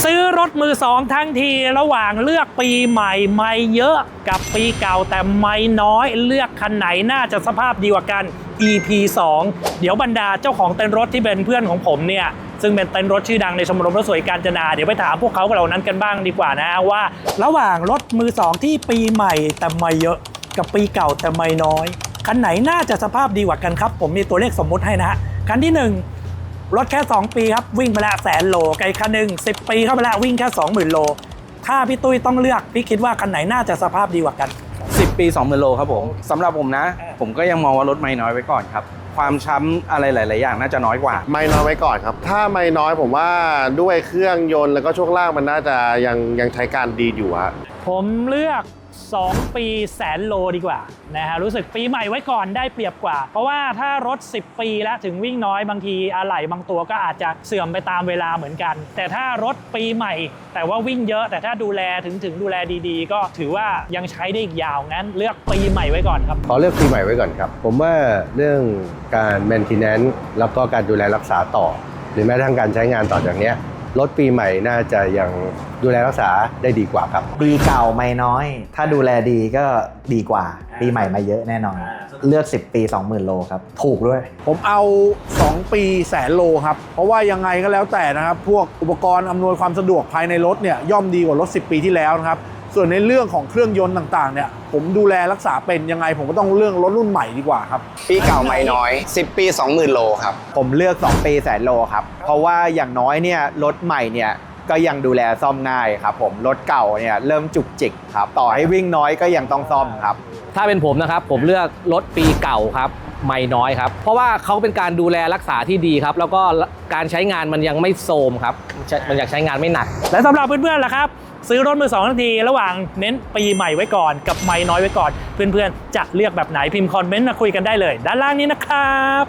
ซื้อรถมือสองทั้งทีระหว่างเลือกปีใหม่ไม่เยอะกับปีเก่าแต่ไม่น้อยเลือกคันไหนน่าจะสภาพดีกว่ากัน EP 2 เดี๋ยวบรรดาเจ้าของเต็นท์รถที่เป็นเพื่อนของผมเนี่ยซึ่งเป็นเต็นท์รถชื่อดังในชมรมรถสวยกาญจนา เดี๋ยวไปถามพวกเขาเหล่านั้นกันบ้างดีกว่านะว่า ระหว่างรถมือสองที่ปีใหม่แต่ไม่เยอะกับปีเก่าแต่ไม่น้อยคันไหนน่าจะสภาพดีกว่ากันครับ ผมมีตัวเลขสมมุติให้นะฮะคันที่หนึ่ง รถแค่ 2 ปีครับ วิ่งไปแล้วแสนโลไกลคันหนึ่ง10 ปีเข้าไปแล้ววิ่งแค่ 20,000 โล ถ้าพี่ตุ้ยต้องเลือกพี่คิดว่าคันไหนน่าจะสภาพดีกว่ากัน 10 ปี2 0 0 0 โลครับผมสำหรับผมนะ ผมก็ยังมองว่ารถไม่น้อยไว้ก่อนครับ ความช้ำอะไรหลาย ๆ อย่างน่าจะน้อยกว่า ไม่น้อยไว้ก่อนครับ ถ้าไม่น้อยผมว่าด้วยเครื่องยนต์แล้วก็ช่วงล่างมันน่าจะยังยังใช้การดีอยู่ฮะผมเลือก 2 ปีแสนโลดีกว่านะฮะรู้สึกปีใหม่ไว้ก่อนได้เปรียบกว่า เพราะว่าถ้ารถ 10 ปีแล้วถึงวิ่งน้อยบางทีอะไหล่บางตัวก็อาจจะเสื่อมไปตามเวลาเหมือนกัน แต่ถ้ารถปีใหม่ แต่ว่าวิ่งเยอะ แต่ถ้าดูแลถึงถึงดูแลดีๆ ก็ถือว่ายังใช้ได้อีกยาวงั้น เลือกปีใหม่ไว้ก่อนครับขอเลือกปีใหม่ไว้ก่อนครับ ผมว่าเรื่องการ maintenance แล้วก็การดูแลรักษาต่อ หรือแม้กระทั่งการใช้งานต่อจากเนี้ย รถปีใหม่น่าจะยังดูแลรักษาได้ดีกว่าครับ ปีเก่าไม่น้อย ถ้าดูแลดีก็ดีกว่า ปีใหม่มาเยอะแน่นอน เลือก 10 ปี 20,000 โลครับ ถูกด้วย ผมเอา 2 ปีแสนโลครับ เพราะว่ายังไงก็แล้วแต่นะครับ พวกอุปกรณ์อำนวยความสะดวกภายในรถเนี่ยย่อมดีกว่ารถ 10 ปีที่แล้วนะครับ ส่วนในเรื่องของเครื่องยนต์ต่างๆเนี่ยผมดูแลรักษาเป็นยังไง ผมก็ต้องเรื่องรถรุ่นใหม่ดีกว่าครับ ปีเก่าไม่น้อย 10 ปี 20,000 โลครับ ผมเลือก 2 ปีแสนโลครับ เพราะว่าอย่างน้อยเนี่ยรถใหม่เนี่ยก็ยังดูแลซ่อมง่ายครับผมรถเก่าเนี่ยเริ่มจุกจิกครับต่อให้วิ่งน้อยก็ยังต้องซ่อมครับ ถ้าเป็นผมนะครับ ผมเลือกรถปีเก่าครับไม่น้อยครับ เพราะว่าเขาเป็นการดูแลรักษาที่ดีครับ แล้วก็การใช้งานมันยังไม่โทรมครับใช้มันอยากใช้งานไม่หนัก และสำหรับเพื่อนๆล่ะครับ ซื้อรถมือสองทันที ระหว่างเน้นปีใหม่ไว้ก่อน กับไม่น้อยไว้ก่อน เพื่อนๆ จะเลือกแบบไหนพิมพ์คอมเมนต์มาคุยกันได้เลย ด้านล่างนี้นะครับ